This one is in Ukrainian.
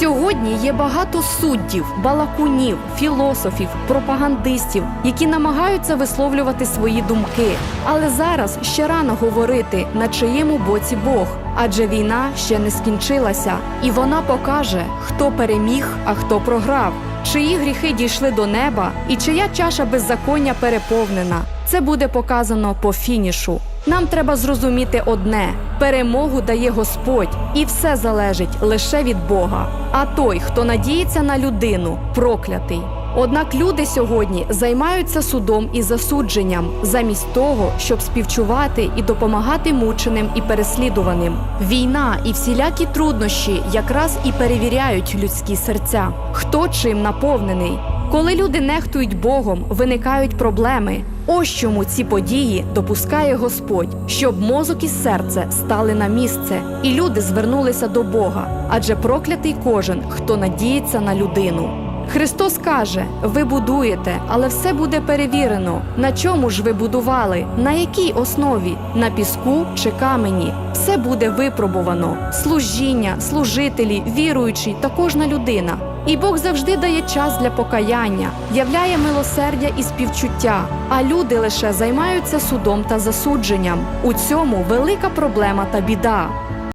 Сьогодні є багато суддів, балакунів, філософів, пропагандистів, які намагаються висловлювати свої думки. Але зараз ще рано говорити, на чиєму боці Бог, адже війна ще не скінчилася, і вона покаже, хто переміг, а хто програв, чиї гріхи дійшли до неба, і чия чаша беззаконня переповнена. Це буде показано по фінішу. Нам треба зрозуміти одне: перемогу дає Господь, і все залежить лише від Бога. А той, хто надіється на людину, проклятий. Однак люди сьогодні займаються судом і засудженням, замість того, щоб співчувати і допомагати мученим і переслідуваним. Війна і всілякі труднощі якраз і перевіряють людські серця. Хто чим наповнений? Коли люди нехтують Богом, виникають проблеми. Ось чому ці події допускає Господь, щоб мозок і серце стали на місце, і люди звернулися до Бога, адже проклятий кожен, хто надіється на людину. Христос каже: ви будуєте, але все буде перевірено. На чому ж ви будували? На якій основі? На піску чи камені? Все буде випробувано: служіння, служителі, віруючі та кожна людина. І Бог завжди дає час для покаяння, являє милосердя і співчуття, а люди лише займаються судом та засудженням. У цьому велика проблема та біда.